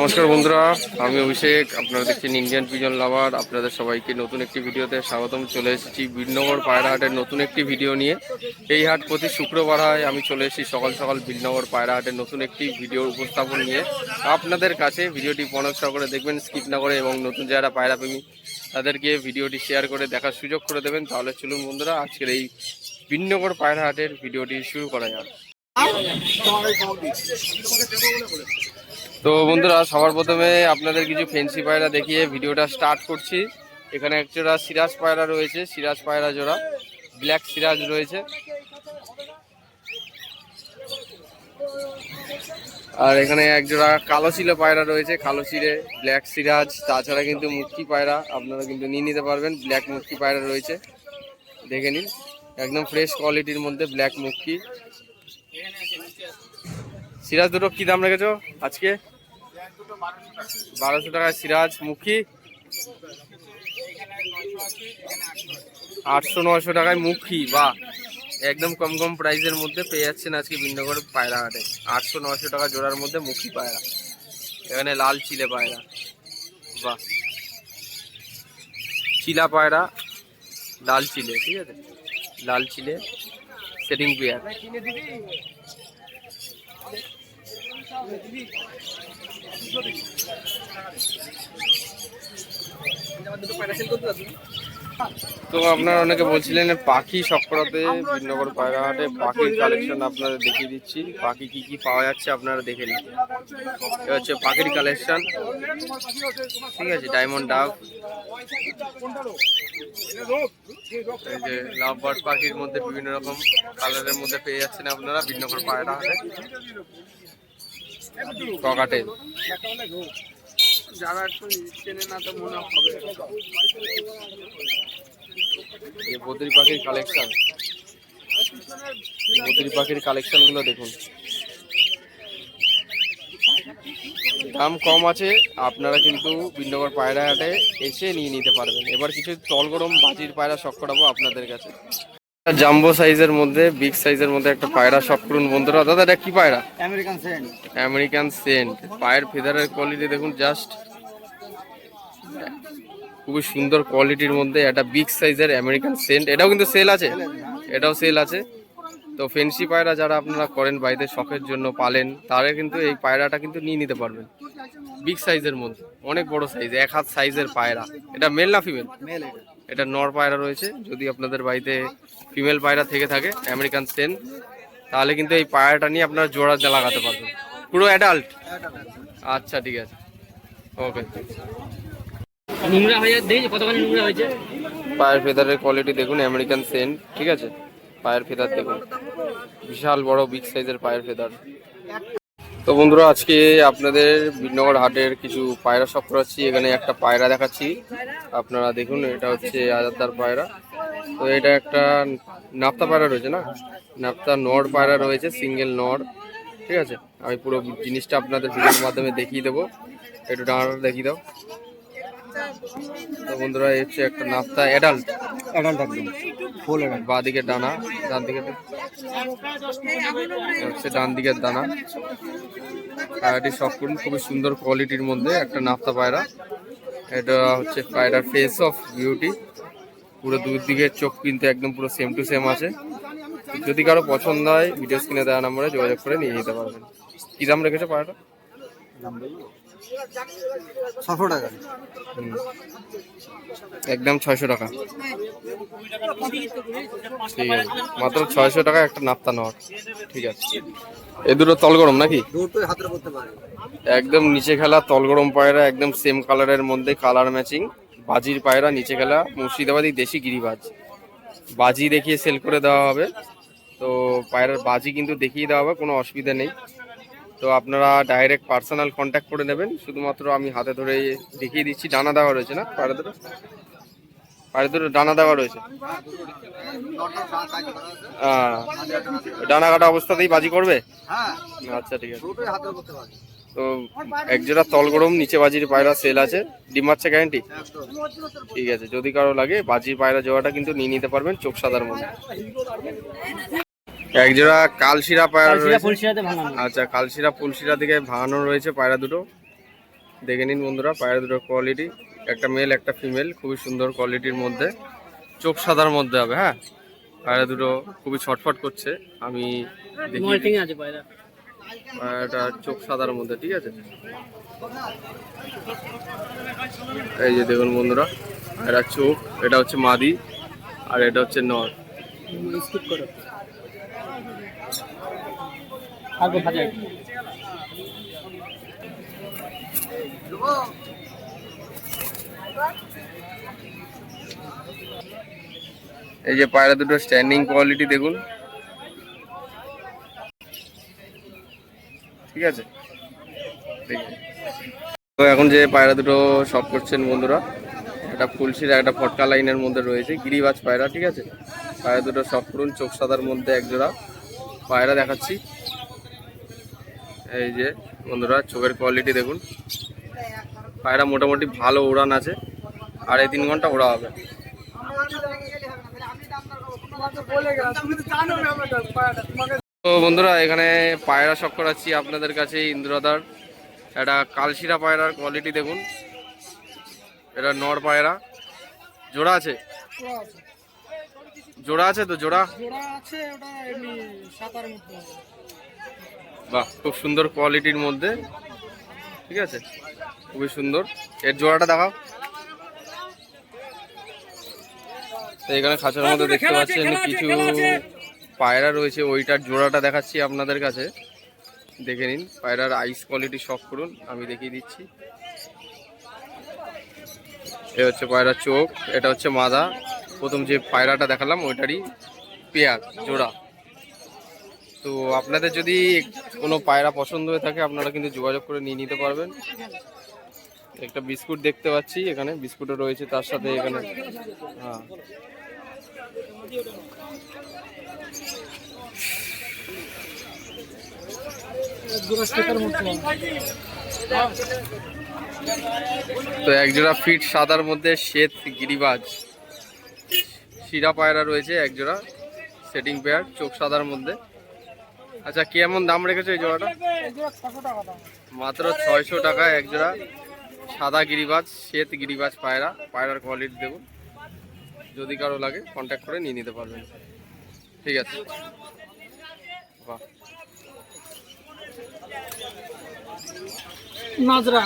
নমস্কার বন্ধুরা, আমি অভিষেক, আপনারা দেখছেন ইন্ডিয়ান পিজন লাভার আপনাদের সবাইকে নতুন একটি ভিডিওতে স্বাগতম। চলে এসেছি বিলনগর পায়রা হাটের নতুন একটি ভিডিও নিয়ে। এই হাট প্রতি শুক্রবার হয়, আমি চলে এসেছি সকাল সকাল বিলনগর পায়রা হাটের নতুন একটি ভিডিও উপস্থাপন নিয়ে। আপনাদের কাছে ভিডিওটি মনোজ করে দেখবেন স্কিপ না করে এবং নতুন যারা পায়রা প্রেমী তাদেরকে ভিডিওটি শেয়ার করে দেখার সুযোগ করে দেবেন। তাহলে চলুন বন্ধুরা, আজকের এই বিলনগর পায়রা হাটের ভিডিওটি শুরু করা যাক। তো বন্ধুরা, সবার প্রথমে আপনাদের কিছু ফেন্সি পায়রা দেখিয়ে ভিডিওটা স্টার্ট করছি। এখানে এক জোড়া সিরাজ পায়রা রয়েছে, সিরাজ পায়রা জোড়া। ব্ল্যাক সিরাজ রয়েছে। আর এখানে এক জোড়া কালো শিলে পায়রা রয়েছে, কালো শিলে ব্ল্যাক সিরাজ, তাছাড়া কিন্তু মুক্তি পায়রা, আপনারা কিন্তু নিয়ে নিতে পারবেন ব্ল্যাক মুক্তি পায়রা রয়েছে। দেখে নিন, একদম ফ্রেশ কোয়ালিটির মধ্যে ব্ল্যাক মুক্তি সিরাজ দুটো কি দাম রেখেছো আজকে? বারোশো টাকা সিরাজ মুখী। আটশো নশো টাকায় মুখী বা একদম কম কম প্রাইসের মধ্যে পেয়ে যাচ্ছেন আজকে বিন্নগর পায়রা হাটে। আটশো নশো টাকা জোড়ার মধ্যে মুখী পায়রা। এখানে লাল চিলে পায়রা, বাহ। চিলা পায়রা, লাল চিলে, ঠিক আছে? লাল চিলে সেটিং পেয়ার দুটো পায়রা সেল করতে পারবি তো আপনারা অনেকে বলছিলেন পাখি সক্করাতে বিনগর পায়রাহাটে পাখির কালেকশন আপনাদের দেখিয়ে দিচ্ছি। পাখি কি কি পাওয়া যাচ্ছে আপনারা দেখে নিন। এটা হচ্ছে পাখির কালেকশন ঠিক আছে ডায়মন্ড ডাক এই যে লাভ বার্ড পাখির মধ্যে বিভিন্ন রকম কালারের মধ্যে পেয়ে যাচ্ছেন আপনারা বিনগর পায়রাহাটে। ককাটেল। যারা একটু চেনে না তো মনে হবে এই বদ্রি পাখির কালেকশন বদ্রি পাখির কালেকশনগুলো দেখুন। দাম কম আছে, আপনারা কিন্তু বিন্নগর পায়রা হাটে এসে নিয়ে নিতে পারবেন। এবার কিছু তল গরম বাজির পায়রা শখ করাবো আপনাদের কাছে। জাম্বো সাইজের মধ্যে বিগ সাইজের মধ্যে একটা পায়রা শখ করুন বন্ধুরা। দাদা এটা কি পায়রা? আমেরিকান সেন্ট আমেরিকান সেন্ট পায়ের ফেদারের কোয়ালিটি দেখুন জাস্ট খুবই সুন্দর কোয়ালিটির মধ্যে একটা বিগ সাইজের আমেরিকান সেন্ট এটাও কিন্তু সেল আছে? এটাও সেল আছে। তো ফেন্সি পায়রা যারা আপনারা করেন বাড়িতে শখের জন্য পালেন তারা কিন্তু এই পায়রাটা কিন্তু নিয়ে নিতে পারবেন। বিগ সাইজের মধ্যে। অনেক বড় সাইজ এক হাত সাইজের পায়রা। এটা মেল না ফিমেল মেল এটা। এটা নর পায়রা রয়েছে। যদি আপনাদের বাড়িতে ফিমেল পায়রা থেকে থাকে আমেরিকান সেন তাহলে কিন্তু এই পায়রাটা নিয়ে আপনারা জোড়া লাগাতে পারবেন। পুরো অ্যাডাল্ট আচ্ছা ঠিক আছে। ওকে নোংরা হয়ে দেখি কতখানি নোংরা হয়েছে। পায়ের ফেদারের কোয়ালিটি দেখুন আমেরিকান সেন ঠিক আছে? পায়ের ফেদার দেখুন। বিশাল বড় বিগ সাইজের পায়ের ফেদার তো বন্ধুরা, আজকে আপনাদের বিনগর হাটের কিছু পায়রা সব করাচ্ছি। এখানে একটা পায়রা দেখাচ্ছি। আপনারা দেখুন, এটা হচ্ছে আজাদার পায়রা। তো এটা একটা নাপ্তা পায়রা রয়েছে না? নাপ্তা নড় পায়রা রয়েছে, সিঙ্গেল নড় ঠিক আছে? আমি পুরো জিনিসটা আপনাদের ভিডিওর মাধ্যমে দেখিয়ে দেবো। একটু ডাঙাটা দেখিয়ে দাও। তো বন্ধুরা এই হচ্ছে একটা নাপ্তা অ্যাডাল্ট অ্যাডাল্ট একদম। ফুল অ্যাডাল্ট বাঁ দিকের ডানা ডান দিকে হচ্ছে ডান দিকের দানা। পায়রাটি সম্পূর্ণ খুবই সুন্দর কোয়ালিটির মধ্যে একটা নাফতা পায়রা। এটা হচ্ছে পায়রার ফেস অফ বিউটি পুরো দুই দিকের চোখ কিন্তু একদম পুরো সেম টু সেম আছে। যদি কারও পছন্দ হয় ভিডিও স্ক্রিনে দেওয়া নম্বরে যোগাযোগ করে নিয়ে নিতে পারবেন। কি দাম রেখেছে পায়রাটা? ছশো টাকা। একদম ছয়শো টাকা। ঠিক আছে। মাত্র ছয়শো টাকা একটা নাপ্তা নেওয়ার ঠিক আছে। এ দুটো তল গরম নাকি? একদম নিচে খেলা তল গরম পায়রা একদম সেম কালারের মধ্যে কালার ম্যাচিং বাজির পায়রা নিচে খেলা মুর্শিদাবাদি দেশি গিরিবাজ। বাজি দেখিয়ে সেল করে দেওয়া হবে। তো পায়রার বাজি কিন্তু দেখিয়ে দেওয়া হবে কোনো অসুবিধা নেই। তো আপনারা ডাইরেক্ট পার্সোনাল কন্ট্যাক্ট করে নেবেন। শুধুমাত্র আমি হাতে ধরে দেখিয়ে দিচ্ছি, ডানা দেওয়া রয়েছে না? পায়রা দুটো পায়রা দুটো ডানা দেওয়া রয়েছে। ডানা কাটা অবস্থাতেই বাজি করবে? আচ্ছা ঠিক আছে। তো এক জোড়া তল গরম নিচে বাজির পায়রা সেল আছে। ডিম বাচ্চা গ্যারান্টি ঠিক আছে, যদি কারও লাগে, বাজির পায়রা জোড়াটা কিন্তু নিয়ে নিতে পারবেন, চোখ সাদার মধ্যে। এক জোড়া কালশিরা পায়রা রয়েছে। আচ্ছা কালশিরা ফুলশিরা দিকে ভাঙানো রয়েছে পায়রা দুটো। দেখে নিন বন্ধুরা পায়রা দুটোর কোয়ালিটি একটা মেল একটা ফিমেল খুবই সুন্দর কোয়ালিটির মধ্যে। চোখ সাদার মধ্যে হবে হ্যাঁ? পায়রা দুটো খুবই ছটফট করছে আমি দেখি আছে পায়রা। পায়রাটা চোখ সাদার মধ্যে ঠিক আছে? এই যে দেখুন বন্ধুরা এটা চোখ এটা হচ্ছে মাদি আর এটা হচ্ছে নর। স্কিপ করো। এই যে পায়রা দুটো স্ট্যান্ডিং কোয়ালিটি দেখুন। ঠিক আছে। তো এখন যে পায়রা দুটো সব করছেন বন্ধুরা, একটা ফুলশির একটা ফটকা লাইনের মধ্যে রয়েছে, গিরিবাজ পায়রা, ঠিক আছে? পায়রা দুটো সব করুন, চোখ সাদার মধ্যে একজোড়া। পায়রা দেখাচ্ছি। এই যে, বন্ধুরা, চোখের কোয়ালিটি দেখুন। পায়রা মোটামুটি ভালো উড়ান আছে আড়াই তিন ঘণ্টা ওড়া হবে। তো বন্ধুরা, এখানে পায়রা শখ করাচ্ছি আপনাদের কাছে ইন্দ্রদার। একটা কালশিরা পায়রার কোয়ালিটি দেখুন। এটা নর পায়রা। জোড়া আছে? জোড়া আছে তো, জোড়া? আছে বাহ খুব সুন্দর কোয়ালিটির মধ্যে। ঠিক আছে? খুবই সুন্দর। এর জোড়াটা দেখাও। এখানে খাঁচার মধ্যে দেখতে পাচ্ছেন কিছু পায়রা রয়েছে। ওইটার জোড়াটা দেখাচ্ছি আপনাদের কাছে। দেখে নিন পায়রার আইস কোয়ালিটি শখ করুন। আমি দেখিয়ে দিচ্ছি। এ হচ্ছে পায়রার চোখ এটা হচ্ছে মাদা। প্রথম যে পায়রাটা দেখালাম ওইটারই পেয়ার জোড়া। তো আপনাদের যদি কোনো পায়রা পছন্দ হয়ে থাকে, আপনারা কিন্তু যোগাযোগ করে নিয়ে নিতে পারবেন। একটা বিস্কুট দেখতে পাচ্ছি এখানে, বিস্কুটও রয়েছে তার সাথে এখানে। হ্যাঁ। তো একজোড়া ফিট সাদার মধ্যে শ্বেত গিরিবাজ। শিরা পায়রা রয়েছে একজোড়া সেটিং পেয়ার চোখ সাদার মধ্যে। আচ্ছা কেমন দাম রেখেছো এই জোড়াটা? মাত্র ছয়শো টাকা এক জোড়া। সাদা গিরিবাজ শ্বেত গিরিবাজ পায়রা। পায়রার কোয়ালিটি দেখুন। যদি কারও লাগে কন্ট্যাক্ট করে নিয়ে নিতে পারবেন। ঠিক আছে। বাহ। নাজরা।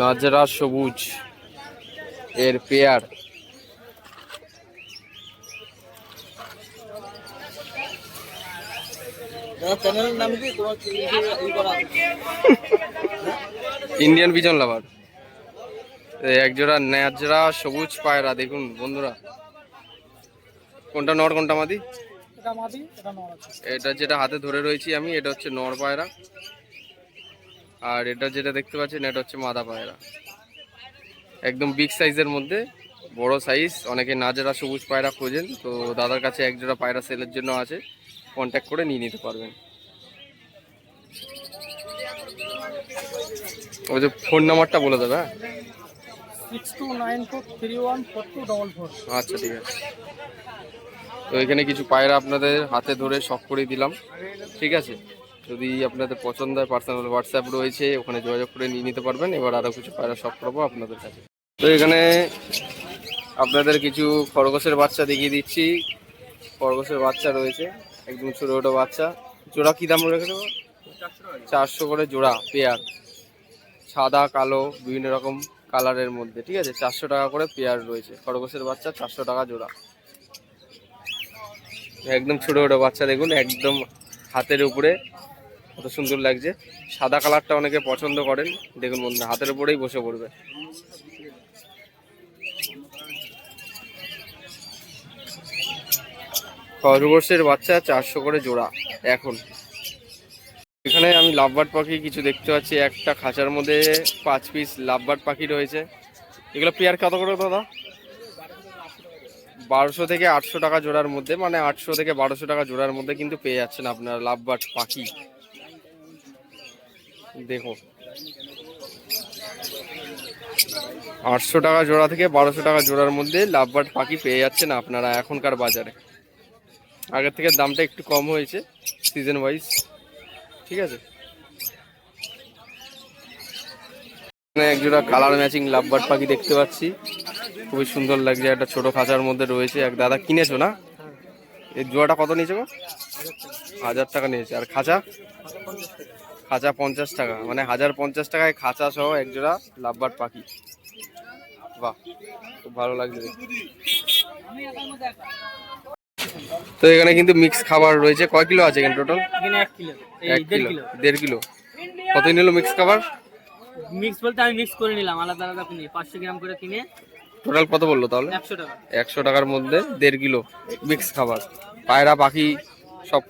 নাজরা সবুজ। এর পেয়ার চ্যানেলের নাম কি? তোমার ইন্ডিয়ান বিজন লাভার। একজোড়া ন্যাজরা সবুজ পায়রা দেখুন বন্ধুরা। কোনটা নর কোনটা মাদি? এটা যেটা হাতে ধরে রয়েছি আমি এটা হচ্ছে নর পায়রা। আর এটা যেটা দেখতে পাচ্ছেন এটা হচ্ছে মাদা পায়রা। একদম বিগ সাইজের মধ্যে বড় সাইজ অনেকে নাজেরা সবুজ পায়রা খোঁজেন তো দাদার কাছে এক জোড়া পায়রা সেলের জন্য আছে। কন্ট্যাক্ট করে নিয়ে নিতে পারবেন। ওই যে ফোন নাম্বারটা বলে দেবে হ্যাঁ? আচ্ছা ঠিক আছে। তো এখানে কিছু পায়রা আপনাদের হাতে ধরে শখ করে দিলাম ঠিক আছে? যদি আপনাদের পছন্দ হয় পার্সোনাল হোয়াটসঅ্যাপ রয়েছে ওখানে যোগাযোগ করে নিয়ে নিতে পারবেন। এবার আরও কিছু পায়রা শখ করব আপনাদের কাছে। তো এখানে আপনাদের কিছু খরগোশের বাচ্চা দেখিয়ে দিচ্ছি। খরগোশের বাচ্চা রয়েছে। একদম ছোটো ছোটো বাচ্চা। জোড়া কী দাম রেখে দেবো চারশো করে জোড়া, পেয়ার। সাদা, কালো, বিভিন্ন রকম কালারের মধ্যে, ঠিক আছে? চারশো টাকা করে পেয়ার রয়েছে। খরগোশের বাচ্চা, চারশো টাকা জোড়া। একদম ছোট ছোট বাচ্চা, দেখুন, একদম হাতের উপরে। কত সুন্দর লাগছে। সাদা কালারটা অনেকে পছন্দ করেন। দেখুন বন্ধুরা, হাতের উপরেই বসে পড়বে। খরগোশের বাচ্চা, চারশো করে জোড়া, এখন। এখানে আমি লাভবার্ড পাখি কিছু দেখতে পাচ্ছি। একটা খাঁচার মধ্যে পাঁচ পিস লাভবার্ড পাখি রয়েছে। এগুলো পেয়ার কত করে দাদা? বারোশো থেকে আটশো টাকা জোড়ার মধ্যে মানে আটশো থেকে বারোশো টাকা জোড়ার মধ্যে কিন্তু পেয়ে যাচ্ছেন আপনার লাভবার্ড পাখি। দেখো। আটশো টাকা জোড়া থেকে বারোশো টাকা জোড়ার মধ্যে লাভবার্ড পাখি পেয়ে যাচ্ছেন আপনারা এখনকার বাজারে। আগের থেকে দামটা একটু কম হয়েছে সিজন ওয়াইজ ঠিক আছে? এখানে একজোড়া কালার ম্যাচিং লাভবার্ড পাখি দেখতে পাচ্ছি। খুবই সুন্দর লাগছে, একটা ছোট খাঁচার মধ্যে রয়েছে। এক দাদা কিনেছো না? এই জোড়াটা কত নিয়েছে গো? হাজার টাকা নিয়েছে। আর খাঁচা? খাঁচা পঞ্চাশ টাকা। মানে হাজার পঞ্চাশ টাকায় খাঁচা সহ এক জোড়া লাভবার্ড পাখি। বাহ, খুব ভালো লাগছে। তো এখানে কিন্তু মিক্স খাবার রয়েছে। কয় কিলো আছে এখানে টোটাল এখানে এক কিলো। দেড় কিলো। কত নিল মিক্স খাবার? মিক্স বলতে আমি মিক্স করে নিলাম আলাদা আলাদা কিনে পাঁচশো গ্রাম করে কিনে টোটাল কত বলল তাহলে? একশো টাকা। একশো টাকার মধ্যে দেড় কিলো মিক্স খাবার। পায়রা পাখি সব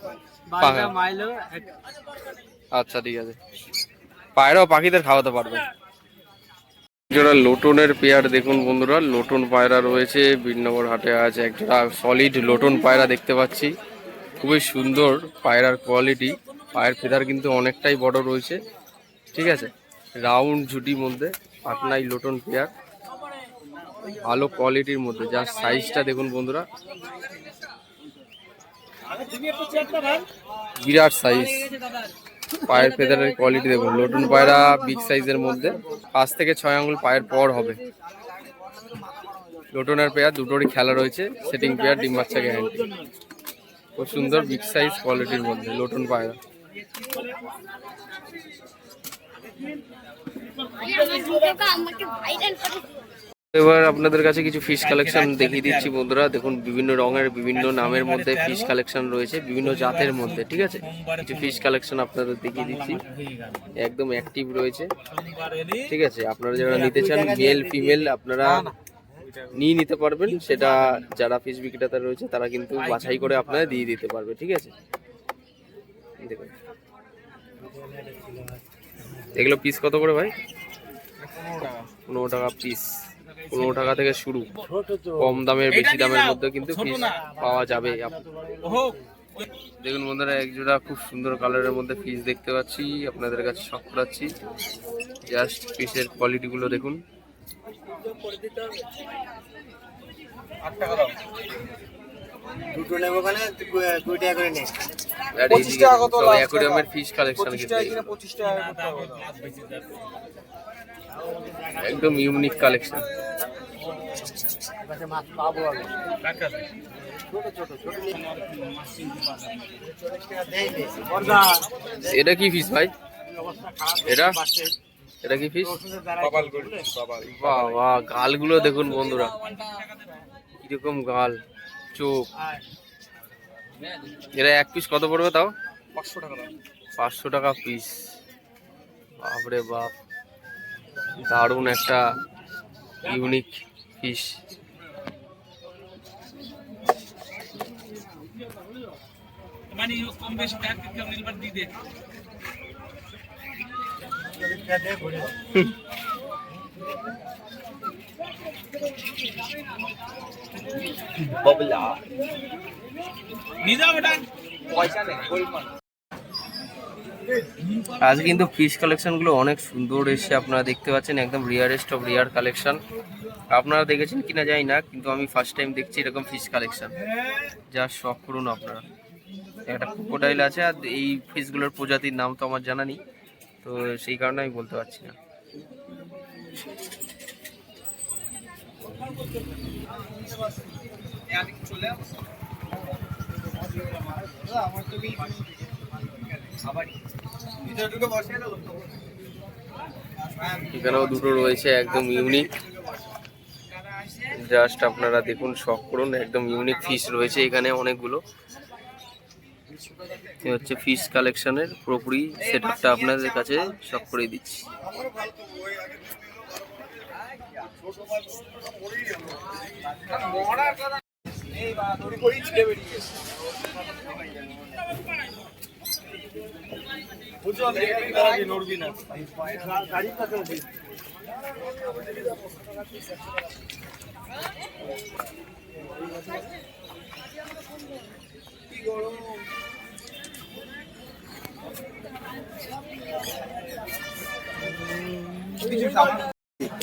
আচ্ছা ঠিক আছে। পায়রাও পাখিদের খাওয়াতে পারবে। জোড়া লোটনের পেয়ার দেখুন বন্ধুরা, লোটন পায়রা রয়েছে বীরনগর হাটে আছে একটা সলিড লোটন পায়রা দেখতে পাচ্ছি। খুবই সুন্দর পায়রার কোয়ালিটি পায়ের ফেদার কিন্তু অনেকটাই বড় রয়েছে, ঠিক আছে? রাউন্ড ঝুটির মধ্যে পাটনাই লোটন পেয়ার, ভালো কোয়ালিটির মধ্যে, যার সাইজটা দেখুন বন্ধুরা। বিরাট সাইজ পায়ের ফেদারের কোয়ালিটি দেখুন। লোটন পায়রা বিগ সাইজের মধ্যে। পাঁচ থেকে ছয় আঙ্গুল পায়ের পর হবে। লোটনের পেয়ার দুটোরই খেলা রয়েছে। সেটিং পেয়ার ডিম বাচ্চা গ্যারান্টি খুব সুন্দর বিগ সাইজ কোয়ালিটির মধ্যে লোটন পায়রা। আমাকে এবার আপনাদের কাছে কিছু ফিশ কালেকশন দেখিয়ে দিচ্ছি বন্ধুরা। দেখুন, বিভিন্ন রঙের, বিভিন্ন নামের মধ্যে ফিশ কালেকশন রয়েছে, বিভিন্ন জাতের মধ্যে, ঠিক আছে? কিছু ফিশ কালেকশন আপনাদের দেখিয়ে দিচ্ছি। একদম অ্যাক্টিভ রয়েছে, ঠিক আছে? আপনারা যারা নিতে চান মেল ফিমেল আপনারা নিয়ে নিতে পারবেন। সেটা যারা ফিশ বিক্রেতা রয়েছে, তারা কিন্তু বাছাই করে আপনারা দিয়ে দিতে পারবে, ঠিক আছে? দেখুন। এগুলো পিস কত করে ভাই? পনেরো টাকা। পিস পনেরো টাকা থেকে শুরু। কম দামের বেশি দামের মধ্যে কিন্তু পাওয়া যাবে। দেখুন বন্ধুরা এক জোড়া খুব সুন্দর কালারের মধ্যে পিস দেখতে পাচ্ছি। আপনাদের কাছে শখ করাচ্ছি। জাস্ট পিসের কোয়ালিটি গুলো দেখুন। দুটো নেব ওখানে কুড়ি টাকা করে নে। আর এইদিকে সব অ্যাকোরিয়ামের ফিশ কালেকশন পঁচিশ টাকা একদম ইউনিক কালেকশন মাছ পাবো আমি এটা কি ফিস ভাই? এটা? এটা কি ফিস বাহ গালগুলো দেখুন বন্ধুরা। কীরকম গাল, চোখ। এরা এক পিস কত পড়বে তাও? পাঁচশো টাকা পাঁচশো টাকা পিস বাপরে বাপ। দারুণ একটা ইউনিক ফিশ আজ কিন্তু ফিশ কালেকশনগুলো অনেক সুন্দর এসে আপনারা দেখতে পাচ্ছেন একদম রিয়ারেস্ট অফ রিয়ার কালেকশন আপনারা দেখেছেন কিনা জানি না, কিন্তু আমি ফার্স্ট টাইম দেখছি এরকম ফিশ কালেকশন যা শখ করুন আপনারা। একটা ক্রোকোডাইল আছে আর এই ফিশগুলোর প্রজাতির নাম তো আমার জানা নেই, তো সেই কারণে আমি বলতে পারছি না। এখানেও দুটো রয়েছে, একদম ইউনিক জাস্ট আপনারা দেখুন শখ করুন, একদম ইউনিক ফিস রয়েছে এখানে অনেকগুলো। হচ্ছে ফিস কালেকশনের পুরোপুরি সেটআপটা আপনাদের কাছে শখ করে দিচ্ছি।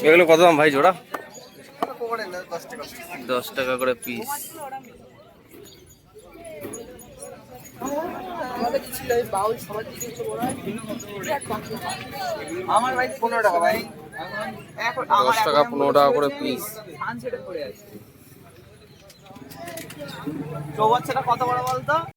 এগুলো কত দাম ভাই জোড়া? দশ টাকা করে পিস আমার ভাই পনেরো টাকা ভাই। দশ টাকা পনেরো টাকা করে পিস কত বড় বলতো?